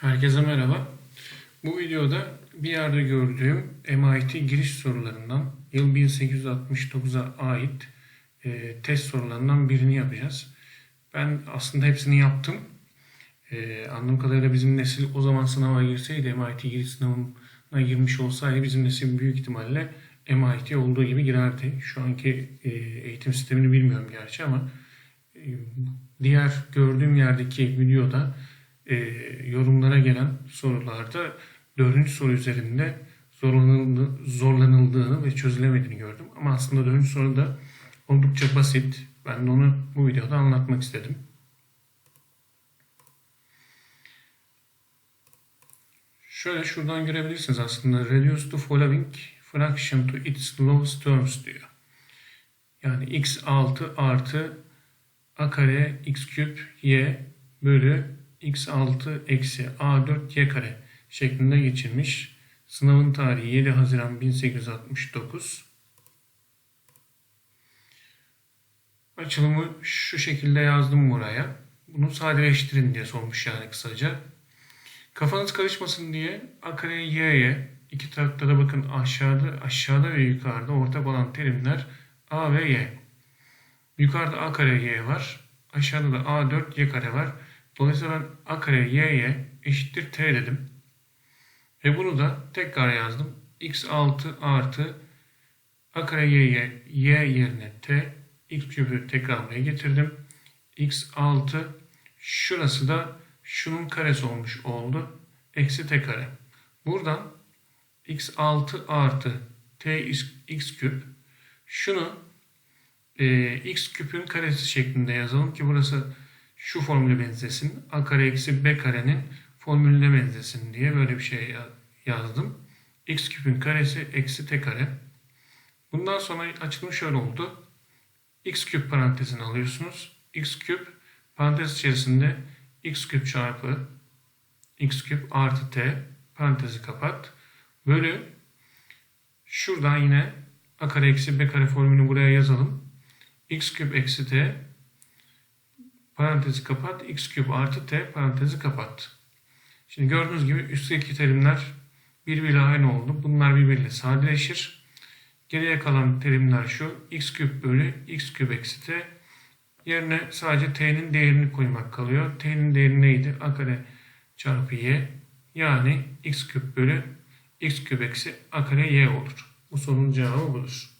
Herkese merhaba. Bu videoda bir yerde gördüğüm MIT giriş sorularından yıl 1869'a ait e, test sorularından birini yapacağız. Ben aslında hepsini yaptım. E, anladığım kadarıyla bizim nesil o zaman sınava girseydi, MIT giriş sınavına girmiş olsaydı bizim nesil büyük ihtimalle MIT olduğu gibi girerdi. Şu anki e, eğitim sistemini bilmiyorum gerçi ama e, diğer gördüğüm yerdeki videoda e, yorumlara gelen sorularda dördüncü soru üzerinde zorlanıldı, zorlanıldığını ve çözülemediğini gördüm. Ama aslında dördüncü soru da oldukça basit. Ben de onu bu videoda anlatmak istedim. Şöyle şuradan görebilirsiniz aslında reduce the following fraction to its lowest terms diyor. Yani x6 artı a kare x küp y bölü x6 eksi a4 y kare şeklinde geçilmiş. Sınavın tarihi 7 Haziran 1869. Açılımı şu şekilde yazdım buraya. Bunu sadeleştirin diye sormuş yani kısaca. Kafanız karışmasın diye a kare y'ye iki tarafta da bakın aşağıda aşağıda ve yukarıda ortak olan terimler a ve y. Yukarıda a kare y var. Aşağıda da a4 y kare var. Dolayısıyla ben a kare y'ye eşittir t dedim. Ve bunu da tekrar yazdım. x6 artı a kare y'ye y yerine t x küpü tekrar buraya getirdim. x6 şurası da şunun karesi olmuş oldu. Eksi t kare. Buradan x6 artı t x küp şunu e, x küpün karesi şeklinde yazalım ki burası şu formüle benzesin. A kare eksi B karenin formülüne benzesin diye böyle bir şey yazdım. X küpün karesi eksi T kare. Bundan sonra açılım şöyle oldu. X küp parantezini alıyorsunuz. X küp parantez içerisinde X küp çarpı X küp artı T parantezi kapat. Bölü şuradan yine A kare eksi B kare formülünü buraya yazalım. X küp eksi T parantezi kapat, x küp artı t parantezi kapat. Şimdi gördüğünüz gibi üstteki terimler birbiriyle aynı oldu. Bunlar birbiriyle sadeleşir. Geriye kalan terimler şu. x küp bölü x küp eksi t. Yerine sadece t'nin değerini koymak kalıyor. t'nin değeri neydi? a kare çarpı y. Yani x küp bölü x küp eksi a kare y olur. Bu sorunun cevabı budur.